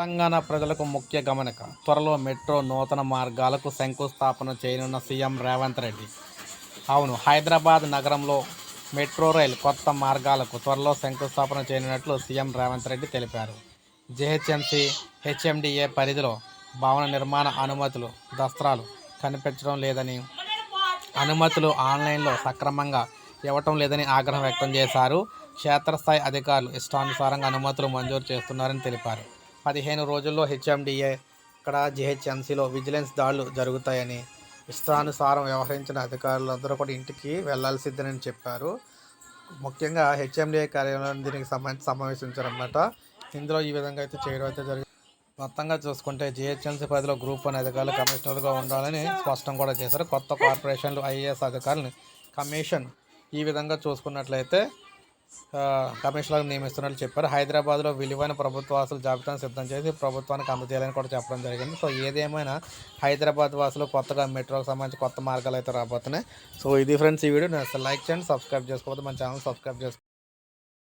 తెలంగాణ ప్రజలకు ముఖ్య గమనిక త్వరలో మెట్రో నూతన మార్గాలకు శంకుస్థాపన చేయనున్న సీఎం రేవంత్ రెడ్డి. అవును హైదరాబాద్ నగరంలో మెట్రో రైల్ కొత్త మార్గాలకు త్వరలో శంకుస్థాపన చేయనున్నట్లు సీఎం రేవంత్ రెడ్డి తెలిపారు. జేహెచ్ఎంసీ హెచ్ఎండిఏ పరిధిలో భవన నిర్మాణ అనుమతులు దస్త్రాలు కనిపించడం లేదని అనుమతులు ఆన్లైన్లో సక్రమంగా ఇవ్వటం లేదని ఆగ్రహం వ్యక్తం చేశారు. క్షేత్రస్థాయి అధికారులు ఇష్టానుసారంగా అనుమతులు మంజూరు చేస్తున్నారని తెలిపారు. పదిహేను రోజుల్లో హెచ్ఎండిఏ ఇక్కడ జిహెచ్ఎంసీలో విజిలెన్స్ దాడులు జరుగుతాయని ఇష్టానుసారం వ్యవహరించిన అధికారులందరూ కూడా ఇంటికి వెళ్ళాల్సిందేనని చెప్పారు. ముఖ్యంగా హెచ్ఎండిఏ కార్యాలయం దీనికి సంబంధించి సమావేశించారన్నమాట. ఇందులో ఈ విధంగా అయితే చేయడం అయితే జరిగింది మొత్తంగా చూసుకుంటే జిహెచ్ఎంసీ పరిధిలో గ్రూప్ వన్ అధికారులు కమిషనర్గా ఉండాలని స్పష్టం కూడా చేశారు. కొత్త కార్పొరేషన్లు ఐఏఎస్ అధికారులను కమిషన్ ఈ విధంగా చూసుకున్నట్లయితే కమిషన్లకు నియమిస్తున్నట్లు చెప్పారు. హైదరాబాద్లో విలువైన ప్రభుత్వ వాసులు జాబితాను సిద్ధం చేసి ప్రభుత్వానికి అందజేయాలని కూడా చెప్పడం జరిగింది. సో ఏదేమైనా హైదరాబాద్ వాసులు కొత్తగా మెట్రోకి సంబంధించి కొత్త మార్గాలు అయితే రాబోతున్నాయి. సో ఇది ఫ్రెండ్స్ ఈ వీడియో. లైక్ చేయండి సబ్స్క్రైబ్ చేసుకోవద్దు మన ఛానల్ సబ్స్క్రైబ్ చేసుకో